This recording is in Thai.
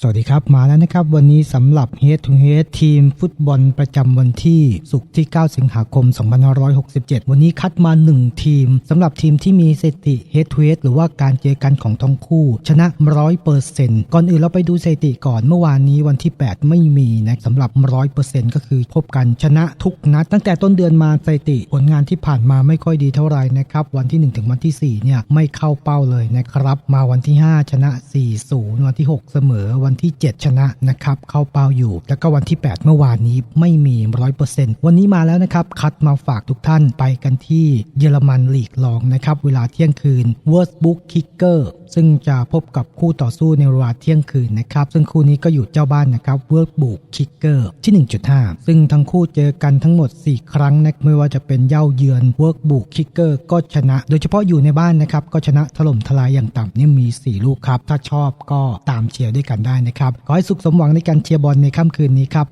สวัสดีครับ มาแล้วนะครับ วันนี้สำหรับ Head to Head ทีมฟุตบอลประจำวันที่ศุกร์ที่ 9 สิงหาคม 2567 วันนี้คัดมา 1 ทีมสำหรับทีมที่มีสถิติ Head to Head หรือว่าการเจอกันของทั้งคู่ ชนะ 100%ก่อนอื่นเราไปดูสถิติก่อนเมื่อวานนี้วันที่ 8 ไม่มีนะสำหรับ 100%ก็คือพบกันชนะทุกนัด ตั้งแต่ต้นเดือนมาสถิติผลงานที่ผ่านมาไม่ค่อยดีเท่าไหร่นะครับวันที่ 1 ถึงวันที่4เนี่ยไม่เข้าเป้าเลยนะครับมาวันที่ 5 ชนะ 4-0 วันที่ 6 เสมอวันันที่ 7 ชนะนะครับเข้าเป้าอยู่ แล้วก็วันที่ 8 เมื่อวานนี้ไม่มี 100%วันนี้มาแล้วนะครับ คัดมาฝากทุกท่านไปกันที่เยอรมันลีกรองนะครับ เวลาเที่ยงคืน w o r s b u k Kicker ซึ่งจะพบกับคู่ต่อสู้ในเวลาเที่ยงคืนนะครับ ซึ่งคู่นี้ก็อยู่เจ้าบ้านนะครับเวิร์กบุกคิกเกอร์ที่ 1.5 ซึ่งทั้งคู่เจอกันทั้งหมด 4 ครั้งนะไม่ว่าจะเป็นเย่าเยือนเวิร์กบุกคิกเกอร์ก็ชนะ โดยเฉพาะอยู่ในบ้านนะครับก็ชนะถล่มทลายอย่างต่ำนี่มี 4 ลูกครับ ถ้าชอบก็ตามเชียร์ด้วยกันได้นะครับขอให้สุขสมหวังในการเชียร์บอลในค่ำคืนนี้ครับ